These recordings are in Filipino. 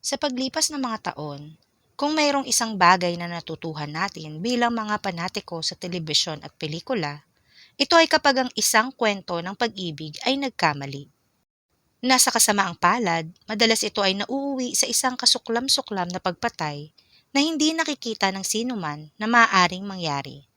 Sa paglipas ng mga taon, kung mayroong isang bagay na natutuhan natin bilang mga panatiko sa telebisyon at pelikula, ito ay kapag ang isang kwento ng pag-ibig ay nagkamali. Nasa kasamaang palad, madalas ito ay nauuwi sa isang kasuklam-suklam na pagpatay na hindi nakikita ng sinuman na maaaring mangyari.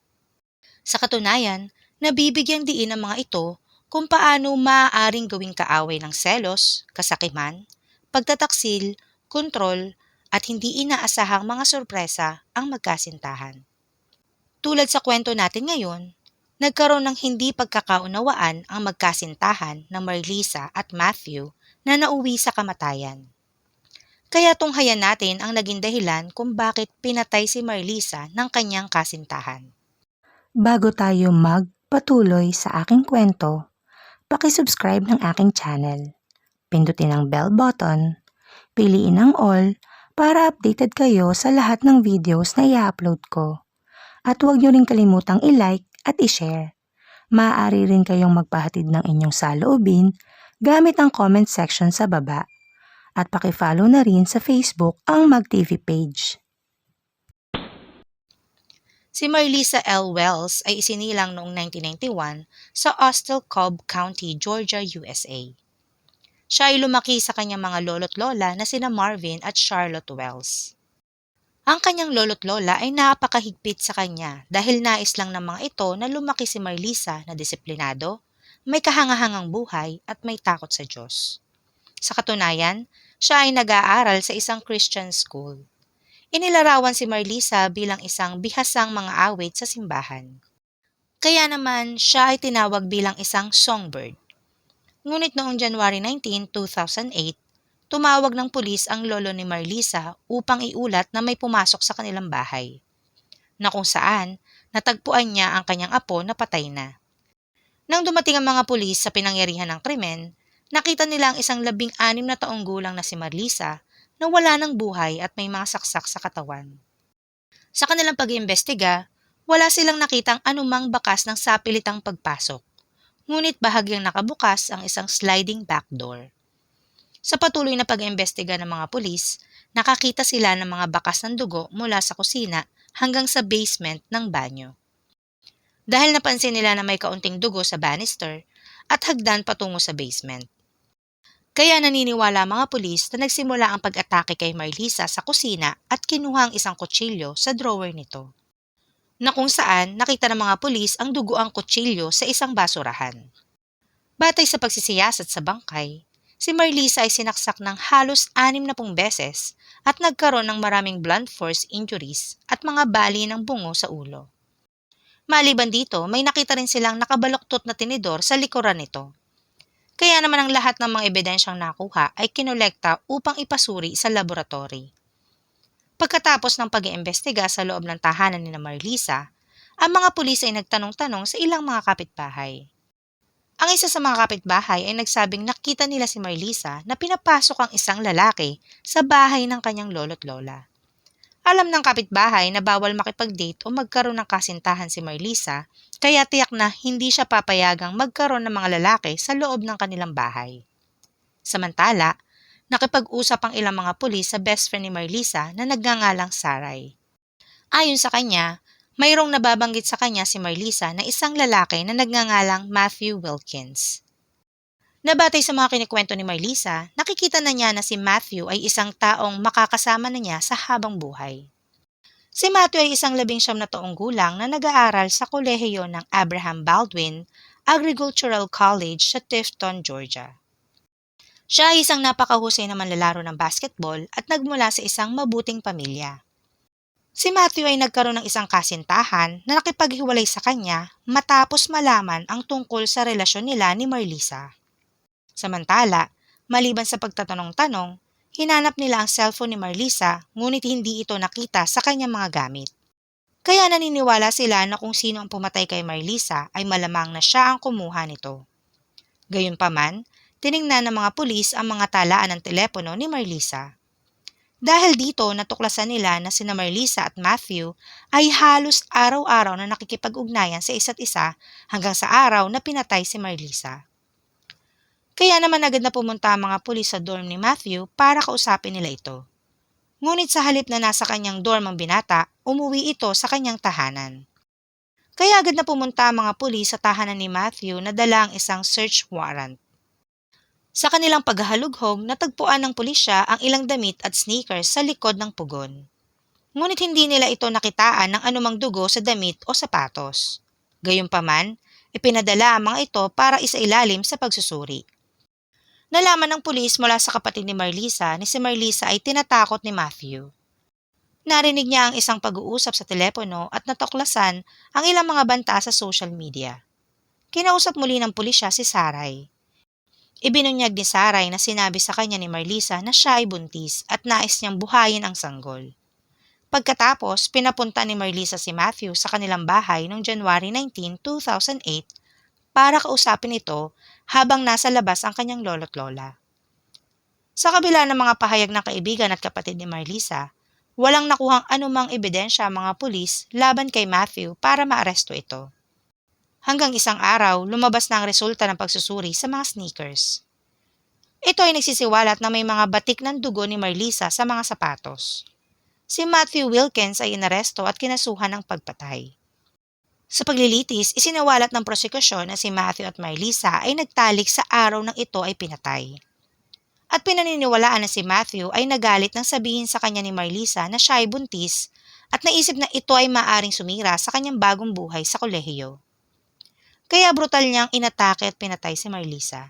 Sa katunayan, nabibigyang diin ang mga ito kung paano maaaring gawing kaaway ng selos, kasakiman, pagtataksil, kontrol, at hindi inaasahang mga sorpresa ang magkasintahan. Tulad sa kwento natin ngayon, nagkaroon ng hindi pagkakaunawaan ang magkasintahan ng Marlisa at Matthew na nauwi sa kamatayan. Kaya tunghayan natin ang naging dahilan kung bakit pinatay si Marlisa ng kanyang kasintahan. Bago tayo magpatuloy sa aking kwento, pakisubscribe ng aking channel. Pindutin ang bell button, piliin ang all para updated kayo sa lahat ng videos na i-upload ko. At huwag niyo rin kalimutang i-like at i-share. Maaari rin kayong magpahatid ng inyong saloobin gamit ang comment section sa baba. At pakifollow na rin sa Facebook ang MagTV page. Si Marlisa L. Wells ay isinilang noong 1991 sa Austell Cobb County, Georgia, USA. Siya ay lumaki sa kanyang mga lolo't lola na sina Marvin at Charlotte Wells. Ang kanyang lolo't lola ay napakahigpit sa kanya dahil nais lang ng mga ito na lumaki si Marlisa na disiplinado, may kahangahangang buhay at may takot sa Diyos. Sa katunayan, siya ay nag-aaral sa isang Christian school. Inilarawan si Marlisa bilang isang bihasang mga awit sa simbahan. Kaya naman siya ay tinawag bilang isang songbird. Ngunit noong January 19, 2008, tumawag ng pulis ang lolo ni Marlisa upang iulat na may pumasok sa kanilang bahay. Na kung saan, natagpuan niya ang kanyang apo na patay na. Nang dumating ang mga pulis sa pinangyarihan ng krimen, nakita nila ang isang labing anim na taong gulang na si Marlisa na wala ng buhay at may mga saksak sa katawan. Sa kanilang pag-iimbestiga, wala silang nakitang anumang bakas ng sapilitang pagpasok. Ngunit bahagyang nakabukas ang isang sliding back door. Sa patuloy na pag-iimbestiga ng mga pulis, nakakita sila ng mga bakas ng dugo mula sa kusina hanggang sa basement ng banyo. Dahil napansin nila na may kaunting dugo sa banister at hagdan patungo sa basement. Kaya naniniwala mga pulis na nagsimula ang pag-atake kay Marlisa sa kusina at kinuha ang isang kutsilyo sa drawer nito. Na kung saan nakita ng mga pulis ang dugo ang kutsilyo sa isang basurahan. Batay sa pagsisiyasat sa bangkay, si Marlisa ay sinaksak ng halos anim na pung beses at nagkaroon ng maraming blunt force injuries at mga bali ng bungo sa ulo. Maliban dito, may nakita rin silang nakabaloktot na tinidor sa likuran nito. Kaya naman ang lahat ng mga ebidensyang nakuha ay kinolekta upang ipasuri sa laboratory. Pagkatapos ng pag-iimbestiga sa loob ng tahanan ni na Marlisa, ang mga pulis ay nagtanong-tanong sa ilang mga kapitbahay. Ang isa sa mga kapitbahay ay nagsabing nakita nila si Marlisa na pinapasok ang isang lalaki sa bahay ng kanyang lolo't lola. Alam ng kapitbahay na bawal makipag-date o magkaroon ng kasintahan si Marlisa, kaya tiyak na hindi siya papayagang magkaroon ng mga lalaki sa loob ng kanilang bahay. Samantala, nakipag-usap ang ilang mga pulis sa best friend ni Marlisa na nagngangalang Saray. Ayon sa kanya, mayroong nababanggit sa kanya si Marlisa na isang lalaki na nagngangalang Matthew Wilkins. Nabatay sa mga kinikwento ni Marlisa, nakikita na niya na si Matthew ay isang taong makakasama na niya sa habang buhay. Si Matthew ay isang labing siyam na taong gulang na nag-aaral sa kolehiyo ng Abraham Baldwin Agricultural College sa Tifton, Georgia. Siya ay isang napakahusay na manlalaro ng basketball at nagmula sa isang mabuting pamilya. Si Matthew ay nagkaroon ng isang kasintahan na nakipaghiwalay sa kanya matapos malaman ang tungkol sa relasyon nila ni Marlisa. Samantala, maliban sa pagtatanong-tanong, hinanap nila ang cellphone ni Marlisa ngunit hindi ito nakita sa kanyang mga gamit. Kaya naniniwala sila na kung sino ang pumatay kay Marlisa ay malamang na siya ang kumuha nito. Gayunpaman, tiningnan ng mga pulis ang mga talaan ng telepono ni Marlisa. Dahil dito natuklasan nila na sina Marlisa at Matthew ay halos araw-araw na nakikipag-ugnayan sa isa't isa hanggang sa araw na pinatay si Marlisa. Kaya naman agad na pumunta ang mga pulis sa dorm ni Matthew para kausapin nila ito. Ngunit sa halip na nasa kanyang dorm ang binata, umuwi ito sa kanyang tahanan. Kaya agad na pumunta ang mga pulis sa tahanan ni Matthew na dala ang isang search warrant. Sa kanilang paghahalughog, natagpuan ng pulisya ang ilang damit at sneakers sa likod ng pugon. Ngunit hindi nila ito nakitaan ng anumang dugo sa damit o sapatos. Gayunpaman, ipinadala ang mga ito para isailalim sa pagsusuri. Nalaman ng pulis mula sa kapatid ni Marlisa ni si Marlisa ay tinatakot ni Matthew. Narinig niya ang isang pag-uusap sa telepono at natuklasan ang ilang mga banta sa social media. Kinausap muli ng pulisya si Saray. Ibinunyag ni Saray na sinabi sa kanya ni Marlisa na siya ay buntis at nais niyang buhayin ang sanggol. Pagkatapos, pinapunta ni Marlisa si Matthew sa kanilang bahay noong January 19, 2008 para kausapin ito habang nasa labas ang kanyang lolo't lola. Sa kabila ng mga pahayag ng kaibigan at kapatid ni Marlisa, walang nakuhang anumang ebidensya ang mga pulis laban kay Matthew para maaresto ito. Hanggang isang araw, lumabas na ang resulta ng pagsusuri sa mga sneakers. Ito ay nagsisiwalat na may mga batik ng dugo ni Marlisa sa mga sapatos. Si Matthew Wilkins ay inaresto at kinasuhan ng pagpatay. Sa paglilitis, isinawalat ng prosekusyon na si Matthew at Marlisa ay nagtalik sa araw ng ito ay pinatay. At pinaniniwalaan na si Matthew ay nagalit nang sabihin sa kanya ni Marlisa na siya ay buntis at naisip na ito ay maaring sumira sa kanyang bagong buhay sa kolehiyo. Kaya brutal niyang inatake at pinatay si Marlisa.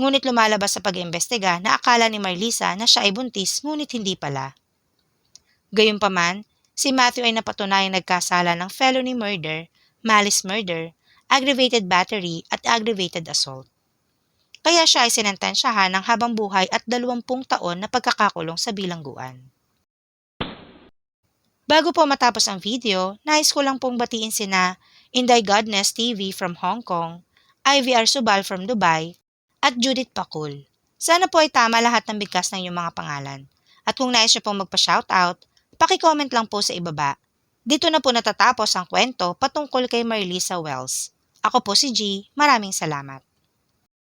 Ngunit lumalabas sa pag-iimbestiga na akala ni Marlisa na siya ay buntis ngunit hindi pala. Gayunpaman, si Matthew ay napatunayang nagkasala ng felony murder, malice murder, aggravated battery at aggravated assault. Kaya siya ay sinentensyahan ng habang buhay at 20 taon na pagkakakulong sa bilangguan. Bago po matapos ang video, nais ko lang pong batiin sina Inday Godness TV from Hong Kong, IVR Subal from Dubai, at Judith Pakul. Sana po ay tama lahat ng bigkas ng inyong mga pangalan. At kung nais niyo pong magpa-shoutout, paki-comment lang po sa ibaba. Dito na po natatapos ang kwento patungkol kay Marlisa Wells. Ako po si G. Maraming salamat.